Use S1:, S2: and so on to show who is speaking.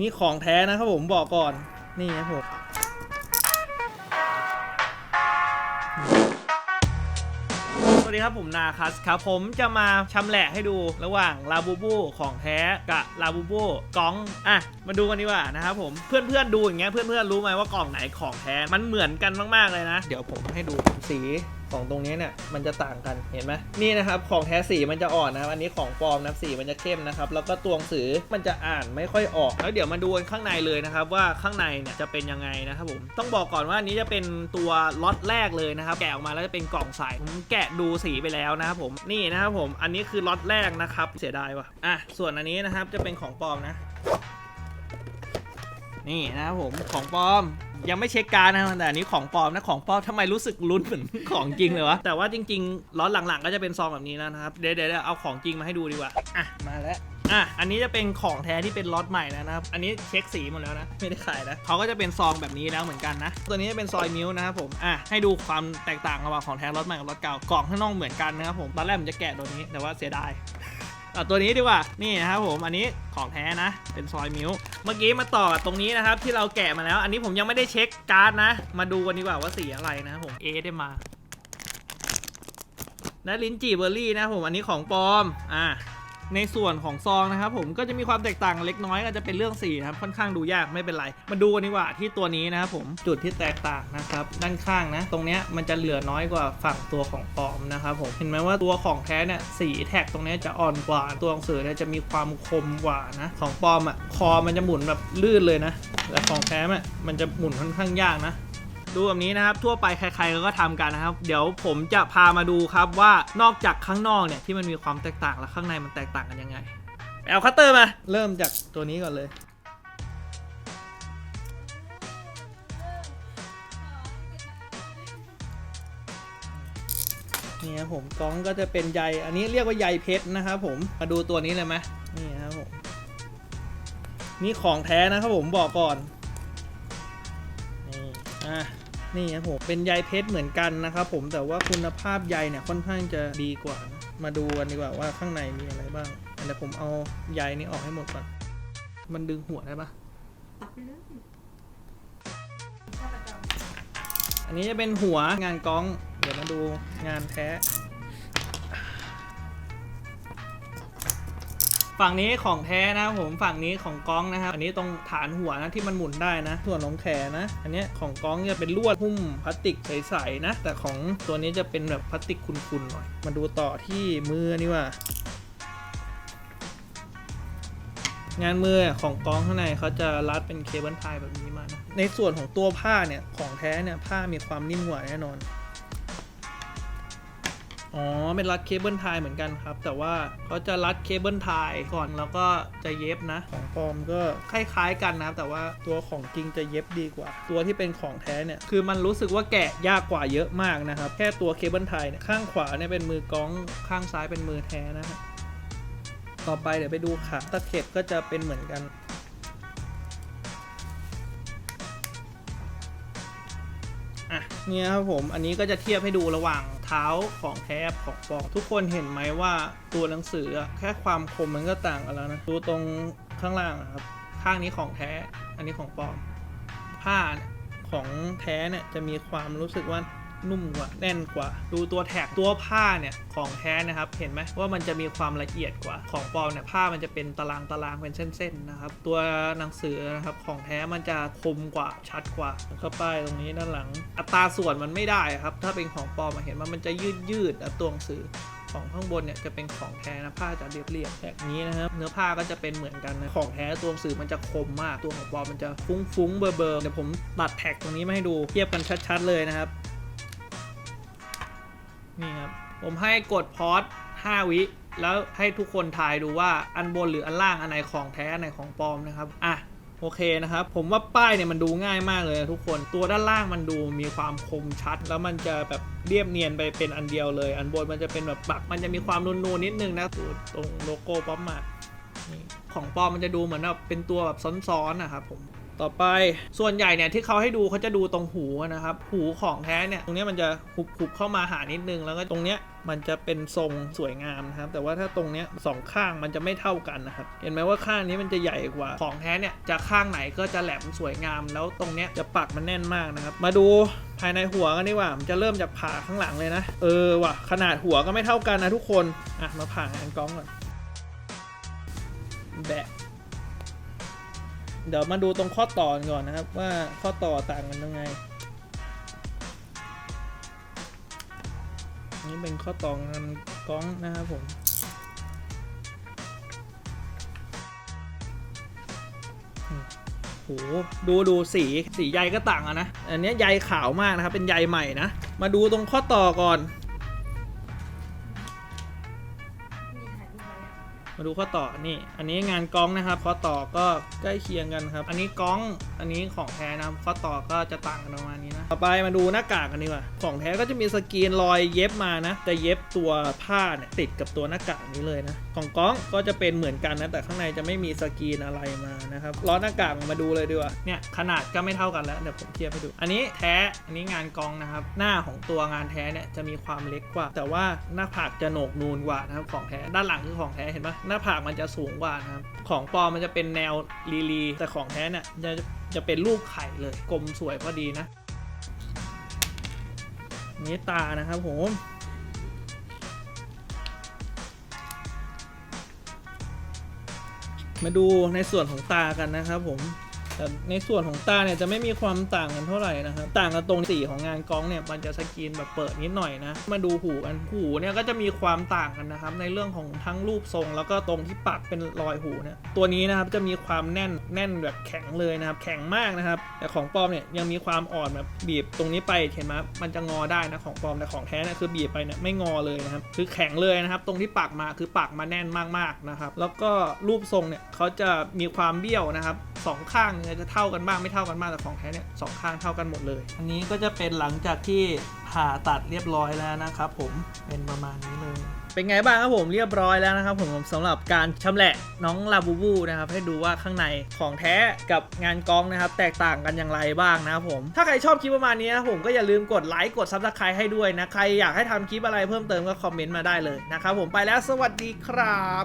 S1: นี่ของแท้นะครับผมบอกก่อน นี่ครับผมสวัสดีครับผมนาคัสครับผมจะมาชำแหละให้ดูระหว่างลาบูบูของแท้กับลาบูบูกล่องอะมาดูกันดีกว่านะครับผมเพื่อนๆดูอย่างเงี้ยเพื่อนๆรู้ไหมว่ากล่องไหนของแท้มันเหมือนกันมากๆเลยนะ เดี๋ยวผมให้ดูสี ของตรงนี้เนี่ยมันจะต่างกันเห็นไหมนี่นะครับของแท้สีมันจะอ่อนนะครับอันนี้ของปลอมนะสีมันจะเข้มนะครับแล้วก็ตัวหนังสือมันจะอ่านไม่ค่อยออก แล้วเดี๋ยวมาดูกันข้างในเลยนะครับว่าข้างในเนี่ยจะเป็นยังไงนะครับผมต้องบอกก่อนว่าอันนี้จะเป็นตัวล็อตแรกเลยนะครับแกะออกมาแล้วจะเป็นกล่องใสผมแกะดูสีไปแล้วนะครับผมนี่นะครับผมอันนี้คือล็อตแรกนะครับเสียดายว่ะอะส่วนอันนี้นะครับจะเป็นของปลอมนะ นี่นะครับผมของปลอม ยังไม่เช็คการดนะแต่อันนี้ของปลอมนะของปลอมทำไมรู้สึกลุ้นเหมือนของจริงเลยวะแต่ว่าจริงๆล็อตหลังๆ ก็จะเป็นซองแบบนี้แล้วนะครับเดี๋ยวเดี๋ยวเดี๋ยวเอาของจริงมาให้ดูดีกว่าอะมาแล้วอะอันนี้จะเป็นของแท้ที่เป็นล็อตใหม่แล้วนะครับอันนี้เช็คสีหมดแล้วนะไม่ได้ขายนะเขาก็จะเป็นซองแบบนี้แล้วเหมือนกันนะตัวนี้จะเป็นซอยมิลนะครับผมอะให้ดูความแตกต่างระหว่างของแท้ล็อตใหม่กับล็อตเก่ากล่องข้างนอกเหมือนกันนะครับผมตอนแรกผมจะแกะตัวนี้แต่ว่าเสียดาย อะตัวนี้ดีกว่า นี่นะครับผม อันนี้ของแท้นะ เป็นซอยมิวเมื่อกี้มาต่อกับตรงนี้นะครับ ที่เราแกะมาแล้ว อันนี้ผมยังไม่ได้เช็คการ์ดนะ มาดูกันดีกว่าว่าสีอะไรนะครับผม เอได้มาและลิ้นจี่เบอร์รี่นะผม อันนี้ของปลอม อ่า ในส่วนของซองนะครับผมก็จะมีความแตกต่างเล็กน้อยก็จะเป็นเรื่องสีนะครับค่อนข้างดูยากไม่เป็นไร มาดูกันดีกว่าที่ตัวนี้นะครับผมจุดที่แตกต่างนะครับด้านข้างนะ ตรงเนี้ยมันจะเหลือน้อยกว่าฝั่งตัวของปลอมนะครับผมเห็นไหมว่าตัวของแท้เนี่ยสีแท็กตรงเนี้ยจะอ่อนกว่าตัวหนังสือเนี่ยจะมีความคมกว่านะของปลอมอะคอมันจะหมุนแบบลื่นเลยนะแต่ของแท้เนี่ยมันจะหมุนค่อนข้างยากนะ ดูแบบนี้นะครับทั่วไปใครๆก็ทำกันนะครับ เดี๋ยวผมจะพามาดูครับว่านอกจากข้างนอกเนี่ยที่มันมีความแตกต่างแล้วข้างในมันแตกต่างกันยังไงเอาคัตเตอร์มาเริ่มจากตัวนี้ก่อนเลยนี่ครับผมกล้องก็จะเป็นใยอันนี้เรียกว่าใยเพชรนะครับผมมาดูตัวนี้เลยไหมนี่ครับผมนี่ของแท้นะครับผมบอกก่อนนี่อะ นี่ครับผมเป็นใยเพชรเหมือนกันนะครับผมแต่ว่าคุณภาพใยเนี่ยค่อนข้างจะดีกว่านะมาดูกันดีกว่าว่าข้างในมีอะไรบ้างเดี๋ยวผมเอาใยนี้ออกให้หมดก่อน มันดึงหัวได้ปะ
S2: ตัดไปเลย
S1: อันนี้จะเป็นหัวงานกล้อง เดี๋ยวมาดูงานแท้ ฝั่งนี้ของแท้นะครับผมฝั่งนี้ของก้องนะครับอันนี้ตรงฐานหัวนะที่มันหมุนได้นะ ส่วนของแขนนะ อันนี้ของก้องจะเป็นลวดหุ้มพลาสติกใสๆนะ แต่ของตัวนี้จะเป็นแบบพลาสติกคุนๆหน่อย มาดูต่อที่มือนี่ว่างานมือของก้องข้างในเขาจะรัดเป็นเคเบิลไทยแบบนี้มานะในส่วนของตัวผ้าเนี่ยของแท้เนี่ยผ้ามีความนิ่มกว่าแน่นอน อ๋อ เป็นรัดเคเบิลไทยเหมือนกันครับ แต่ว่าเขาจะรัดเคเบิลไทยก่อนแล้วก็จะเย็บนะ ของปลอมก็คล้ายๆกันนะครับแต่ว่าตัวของจริงจะเย็บดีกว่า ตัวที่เป็นของแท้เนี่ย คือมันรู้สึกว่าแกะยากกว่าเยอะมากนะครับ แค่ตัวเคเบิลไทยเนี่ย ข้างขวาเนี่ยเป็นมือกล้อง ข้างซ้ายเป็นมือแท้นะฮะ ต่อไปเดี๋ยวไปดูขาตะเข็บก็จะเป็นเหมือนกันอะเนี่ยครับผม อันนี้ก็จะเทียบให้ดูระหว่าง ขาของแท้ของปลอมทุกคนเห็นไหมว่าตัวหนังสือแค่ความคมมันก็ต่างกันแล้วนะดูตรงข้างล่างอะครับ ข้างนี้ของแท้ อันนี้ของปลอมผ้าของแท้เนี่ยจะมีความรู้สึกว่า นุ่มกว่าแน่นกว่า ดูตัวแท็กตัวผ้าเนี่ยของแท้นะครับ เห็นไหมว่ามันจะมีความละเอียดกว่าของปลอมเนี่ยผ้ามันจะเป็นตารางตารางเป็นเส้นๆนะครับตัวหนังสือนะครับของแท้มันจะคมกว่าชัดกว่าเข้าป้ายตรงนี้ด้านหลัง อัตราส่วนมันไม่ได้ครับถ้าเป็นของปลอมเห็นว่ามันจะยืดยืดตัวหนังสือของข้างบนเนี่ยจะเป็นของแท้นะผ้าจะเรียบเรียบๆแบบนี้นะครับเนื้อผ้าก็จะเป็นเหมือนกันนะของแท้ตัวหนังสือมันจะคมมากตัวของปลอมมันจะฟุ้งฟุ้งๆเบอร์เบอร์เดี๋ยวผมตัดแท็กตรงนี้มาให้ดูเทียบกันชัด ๆ เลยนะครับ นี่ครับ ผมให้กดพอส5วิ แล้วให้ทุกคนทายดูว่าอันบนหรืออันล่างอันไหนของแท้อันไหนของปลอมนะครับ อะโอเคนะครับผมว่าป้ายเนี่ยมันดูง่ายมากเลยทุกคนตัวด้านล่างมันดูมีความคมชัด แล้วมันจะแบบเรียบเนียนไปเป็นอันเดียวเลย อันบนมันจะเป็นแบบปักมันจะมีความนูนๆนิดนึงนะตัวตรงโลโก้ป๊อปมานี่ของปลอมมันจะดูเหมือนแบบเป็นตัวแบบซ้อนๆนะครับผม ต่อไปส่วนใหญ่เนี่ยที่เขาให้ดูเขาจะดูตรงหูนะครับ หูของแท้เนี่ยตรงนี้มันจะหุบหุบเข้ามาหานิดนึง แล้วก็ตรงเนี้ยมันจะเป็นทรงสวยงามนะครับ แต่ว่าถ้าตรงเนี้ยสองข้างมันจะไม่เท่ากันนะครับ เห็นไหมว่าข้างนี้มันจะใหญ่กว่าของแท้เนี่ยจะข้างไหนก็จะแหลมสวยงาม แล้วตรงเนี้ยจะปักมันแน่นมากนะครับ มาดูภายในหัวกันดีกว่ามันจะเริ่มจากผ่าข้างหลังเลยนะ เออว่ะขนาดหัวก็ไม่เท่ากันนะทุกคนอะมาผ่างานกล้องก่อนแบะ เดี๋ยวมาดูตรงข้อต่อก่อนนะครับ ว่าข้อต่อต่างกันยังไง นี่เป็นข้อต่องานก้องนะครับผมโหดูดูสีสีใยก็ต่างอะนะ อันนี้ใยขาวมากนะครับ เป็นใยใหม่นะ มาดูตรงข้อต่อก่อน มาดูข้อต่อนี่ อันนี้งานกล้องนะครับ ข้อต่อก็ใกล้เคียงกันครับ อันนี้กล้อง อันนี้ของแท้นะครับ ข้อต่อก็จะต่างกันประมาณนี้นะ ต่อไปมาดูหน้ากากกันดีกว่า ของแท้ก็จะมีสกรีนรอยเย็บมานะ จะเย็บตัวผ้าเนี่ยติดกับตัวหน้ากากนี้เลยนะ ของกล้องก็จะเป็นเหมือนกันนะ แต่ข้างในจะไม่มีสกรีนอะไรมานะครับล้อหน้ากากมาดูเลยดีกว่า เนี่ยขนาดก็ไม่เท่ากันแล้ว เดี๋ยวผมเทียบให้ดู อันนี้แท้ อันนี้งานกล้องนะครับ หน้าของตัวงานแท้เนี่ยจะมีความเล็กกว่า แต่ว่าหน้าผากจะโหนกนูนกว่านะครับ ของแท้ ด้านหลังคือของแท้เห็นปะหน้าผากมันจะสูงกว่านะครับ ของปลอมมันจะเป็นแนวลีลีแต่ของแท้เนี่ยจะจะเป็นรูปไข่เลย กลมสวยพอดีนะนี่ตานะครับผมมาดูในส่วนของตากันนะครับผม แต่ในส่วนของตาเนี่ยจะไม่มีความต่างกันเท่าไหร่นะครับ ต่างกันตรงสีของงานกล้องเนี่ยมันจะสกรีนแบบเปิดนิดหน่อยนะ มาดูหูกันหูเนี่ยก็จะมีความต่างกันนะครับ ในเรื่องของทั้งรูปทรง แล้วก็ตรงที่ปักเป็นรอยหูเนี่ยตัวนี้นะครับจะมีความแน่นแน่นแบบแข็งเลยนะครับ แข็งมากนะครับ แต่ของปลอมเนี่ยยังมีความอ่อนแบบบีบตรงนี้ไปเห็นไหมมันจะงอได้นะของปลอมแต่ของแท้เนี่ยคือบีบไปเนี่ยไม่งอเลยนะครับคือแข็งเลยนะครับ ตรงที่ปักมาคือปักมาแน่นมากๆนะครับ แล้วก็รูปทรงเนี่ยเขาจะมีความเบี้ยวนะครับสองข้างเนี่ยจะเท่ากันบ้างไม่เท่ากันบ้างแต่ของแท้เนี่ยสองข้างเท่ากันหมดเลย อันนี้ก็จะเป็นหลังจากที่ผ่าตัดเรียบร้อยแล้วนะครับผมเป็นประมาณนี้เลยเป็นไงบ้างครับผมเรียบร้อยแล้วนะครับผมสำหรับการชำแหละน้องลาบูบูนะครับให้ดูว่าข้างในของแท้กับงานกองนะครับ แตกต่างกันอย่างไรบ้างนะครับผมถ้าใครชอบคลิปประมาณนี้นะผมก็อย่าลืมกดไลค์กดซับสไครต์ให้ด้วยนะ ใครอยากให้ทำคลิปอะไรเพิ่มเติมก็คอมเมนต์มาได้เลยนะครับผมไปแล้วสวัสดีครับ